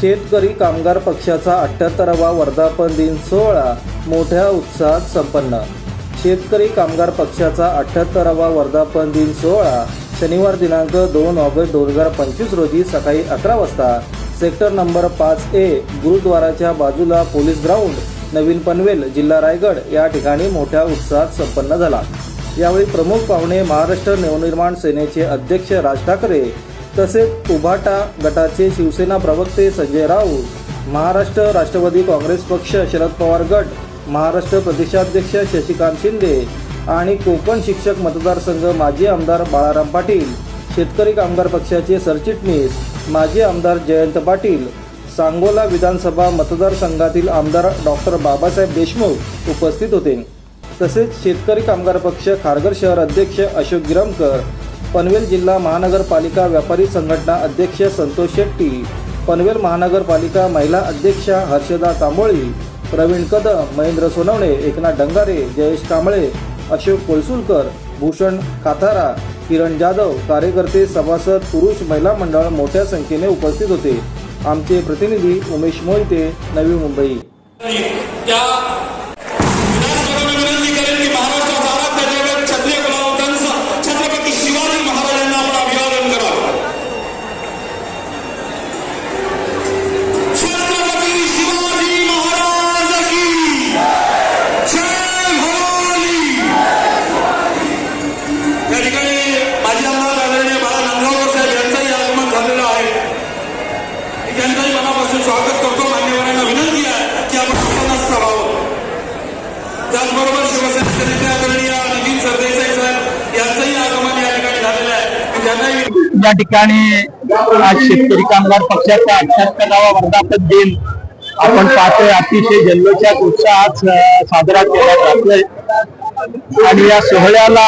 शेतकरी कामगार पक्षाचा अठ्ठ्याहत्तरावा वर्धापन दिन सोहळा मोठ्या उत्साहात संपन्न. शेतकरी कामगार पक्षाचा अठ्ठ्याहत्तरावा वर्धापन दिन सोहळा शनिवार दिनांक दोन ऑगस्ट दोन हजार पंचवीस रोजी सकाळी अकरा वाजता. सेक्टर नंबर पाच ए गुरुद्वाराच्या बाजूला पोलीस ग्राउंड नवीन पनवेल जिल्हा रायगड या ठिकाणी मोठ्या उत्साहात संपन्न झाला. यावेळी प्रमुख पाहुणे महाराष्ट्र नवनिर्माण सेनेचे अध्यक्ष राज ठाकरे तसेच उभाटा गटाचे शिवसेना प्रवक्ते संजय राऊत महाराष्ट्र राष्ट्रवादी काँग्रेस पक्ष शरद पवार गट महाराष्ट्र प्रदेशाध्यक्ष शशिकांत शिंदे आणि कोकण शिक्षक मतदारसंघ माजी आमदार बाळाराम पाटील शेतकरी कामगार पक्षाचे सरचिटणीस माजी आमदार जयंत पाटील सांगोला विधानसभा मतदारसंघातील आमदार डॉक्टर बाबासाहेब देशमुख उपस्थित होते. तसेच शेतकरी कामगार पक्ष खारघर शहर अध्यक्ष अशोक गिरमकर पनवेल जिल्हा महानगरपालिका व्यापारी संघटना अध्यक्ष संतोष शेट्टी पनवेल महानगरपालिका महिला अध्यक्षा हर्षदा तांबोळी प्रवीण कदम महेंद्र सोनवणे एकनाथ डंगारे जयेश कांबळे अशोक कोलसुलकर भूषण काथारा किरण जाधव कार्यकर्ते सभासद पुरुष महिला मंडळ मोठ्या संख्येने उपस्थित होते. आमचे प्रतिनिधी उमेश मोहिते नवी मुंबई. त्याचबरोबर शिवसेनेचे नेते आदरणीय नितीन सरदेसाई साहेब यांचंही आगमन या ठिकाणी झालेलं आहे. त्यांनाही या ठिकाणी आज शेतकरी कामगार पक्षाचा अठ्याहत्तरावा वर्धापन दिन आपण पाहतोय. अतिशय जल्लोषात उत्साहात साजरा केला जातोय. आणि या सोहळ्याला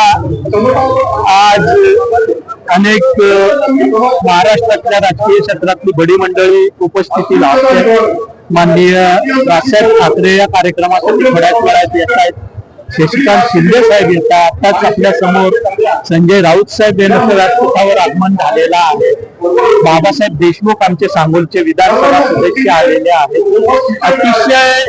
आज अनेक महाराष्ट्रातल्या राजकीय क्षेत्रातली बडी मंडळी उपस्थिती लावते माननीय राजसाहेब ठाकरे या कार्यक्रमासाठी थोड्याच वेळात येत आहेत. शशिकांत शिंदे साहेब येतात. आताच आपल्यासमोर संजय राऊत साहेब यांचं व्यासपीठावर आगमन झालेलं आहे. बाबासाहेब देशमुख आमचे सांगोलचे विधानसभा सदस्य आलेले आहेत. अतिशय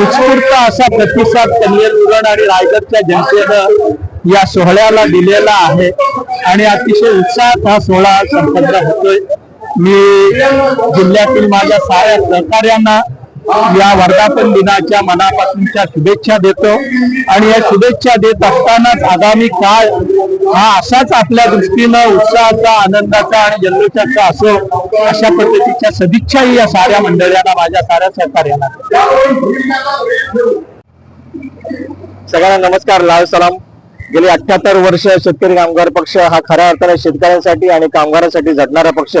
उत्स्फूर्त असा प्रतिसाद कन्हेर उरण आणि रायगडच्या जनतेनं या सोहळ्याला दिलेला आहे. आणि अतिशय उत्साहात हा सोहळा संपन्न होतोय. मी जिल्ह्यातील माझ्या साऱ्या सहकार्यांना या वर्धापन दिनाच्या मनापासूनच्या शुभेच्छा देतो. आणि या शुभेच्छा देत असतानाच आगामी काळ हा असाच आपल्या दृष्टीनं उत्साहाचा आनंदाचा आणि जल्लोषाचा असो अशा पद्धतीच्या सदिच्छाही या साऱ्या मंडळांना माझ्या साऱ्या सहकार्यांना. सगळ्यांना नमस्कार लाल सलाम. गेली अठ्याहत्तर वर्ष शेतकरी कामगार पक्ष हा खऱ्या अर्थाने शेतकऱ्यांसाठी आणि कामगारांसाठी झटणारा पक्ष.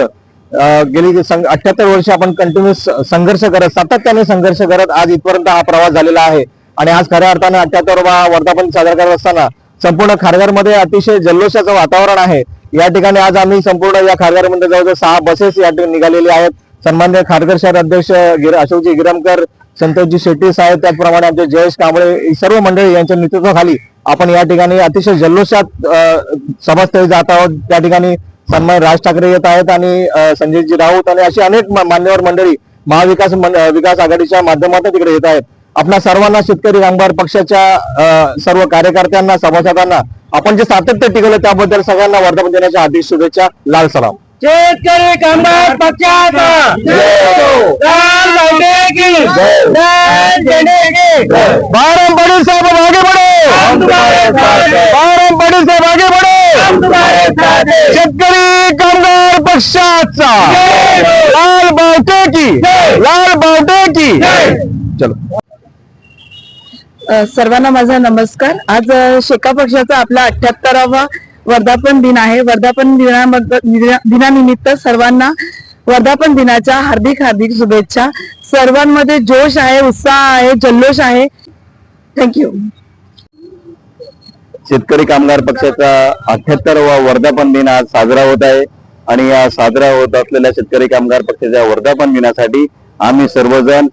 गेली अठ्याहत्तर वर्ष आपण कंटिन्युअस संघर्ष करत सातत्याने संघर्ष करत आज इथपर्यंत हा प्रवास झालेला आहे. आणि आज खऱ्या अर्थाने अठ्याहत्तर वर्धापन साजरा करत असताना संपूर्ण खारघरमध्ये अतिशय जल्लोषाचं वातावरण आहे. या ठिकाणी आज आम्ही संपूर्ण या खारघरमध्ये जवळजवळ सहा बसेस या ठिकाणी निघालेले आहेत. सन्मान्य खारघर शहर अध्यक्ष गिर- अशोकजी गिरमकर संतोषजी शेट्टी साहेब त्याचप्रमाणे आमचे जयेश कांबळे सर्व मंडळी यांच्या नेतृत्वाखाली आपण या ठिकाणी अतिशय जल्लोषात सभास्थळी जात आहोत. त्या ठिकाणी सन्मान राज ठाकरे येत आहेत आणि संजयजी राऊत आणि अशी अनेक मान्यवर मंडळी महाविकास विकास आघाडीच्या माध्यमातून तिकडे येत आहेत. आपल्या सर्वांना शेतकरी कामगार पक्षाच्या सर्व कार्यकर्त्यांना सभासदांना आपण जे सातत्य टिकवलं त्याबद्दल सगळ्यांना वर्धापन दिनाच्या हार्दिक शुभेच्छा. लाल सलाम. शेतकरी कामगार पक्षाचा बारम पटेल साहब शेतकरी कामगार पक्षाचा. लाल बावटे की? लाल बावटे की? चलो. सर्वांना माझा नमस्कार. आज शेका पक्षाचा आपला अठ्याहत्तरावा वर्धापन दिन आहे. वर्धापन दिना- दिनानिमित्त सर्वांना वर्धापन दिनाच्या हार्दिक हार्दिक शुभेच्छा. सर्वांमध्ये जोश आहे उत्साह आहे जल्लोष आहे. थँक्यू शेतकरी कामगार पक्षाचा अठ्याहत्तरावा वर्धापन दिन आज साजरा होत आहे. आणि या साजरा होत असलेल्या शेतकरी कामगार पक्षाच्या वर्धापन दिनासाठी आम्ही सर्वजण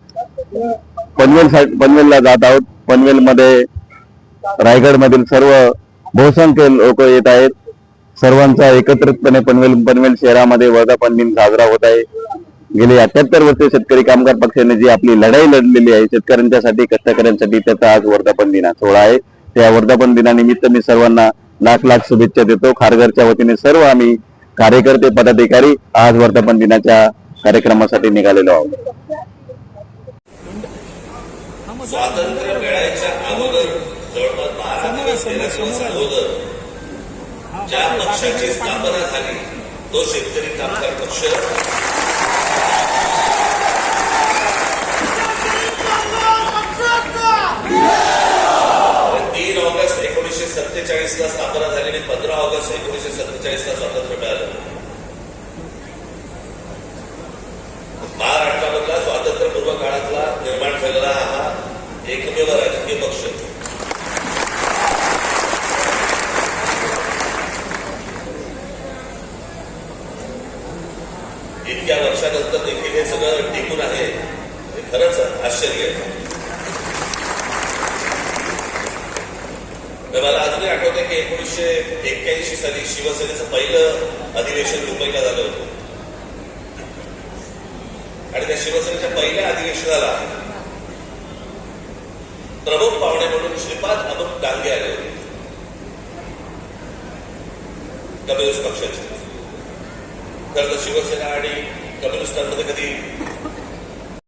पनवेल सा- पनवेलला जात आहोत. पनवेलमध्ये रायगडमधील सर्व बहुसंख्य लोक येत आहेत. सर्वांचा एकत्रितपणे पनवेल पनवेल शहरामध्ये वर्धापन दिन साजरा होत आहे. गेली अठ्याहत्तर वर्ष शेतकरी कामगार पक्षाने जी आपली लढाई लढलेली आहे शेतकऱ्यांच्यासाठी कष्टकऱ्यांसाठी त्याचा आज वर्धापन दिन सोहळा आहे. त्या वर्धापन दिनानिमित्त मी सर्वांना लाख लाख शुभेच्छा देतो. खारघरच्या वतीने सर्व आम्ही कार्यकर्ते पदाधिकारी आज वर्धापन दिनाच्या कार्यक्रमासाठी निघालेलो आहोत. स्वातंत्र्य मिळायच्या अगोदर जवळपास बारा दिवस अगोदर ज्या पक्षाची स्थापना झाली तो शेतकरी कामगार पक्ष तीन ऑगस्ट एकोणीसशे सत्तेचाळीस ला स्थापना झाली आणि पंधरा ऑगस्ट एकोणीसशे सत्तेचाळीस ला स्वातंत्र्य मिळालं महाराष्ट्रामधला स्वातंत्र्यपूर्व काळातला निर्माण झालेला हा एकमेव राजकीय पक्ष. इतक्या वर्षानंतर देखील हे सगळं टिकून आहे हे खरंच आश्चर्य. आहे तर मला अजूनही आठवतंय की एकोणीसशे एक्क्याऐंशी साली शिवसेनेचं पहिलं अधिवेशन मुंबईला झालं होतं. आणि त्या शिवसेनेच्या पहिल्या अधिवेशनाला प्रमुख पाहुणे म्हणून श्रीपाद अमुक डांगे आले होते. कम्युनिस्ट पक्षाचे. खरं तर शिवसेना आणि कम्युनिस्टांमध्ये कधी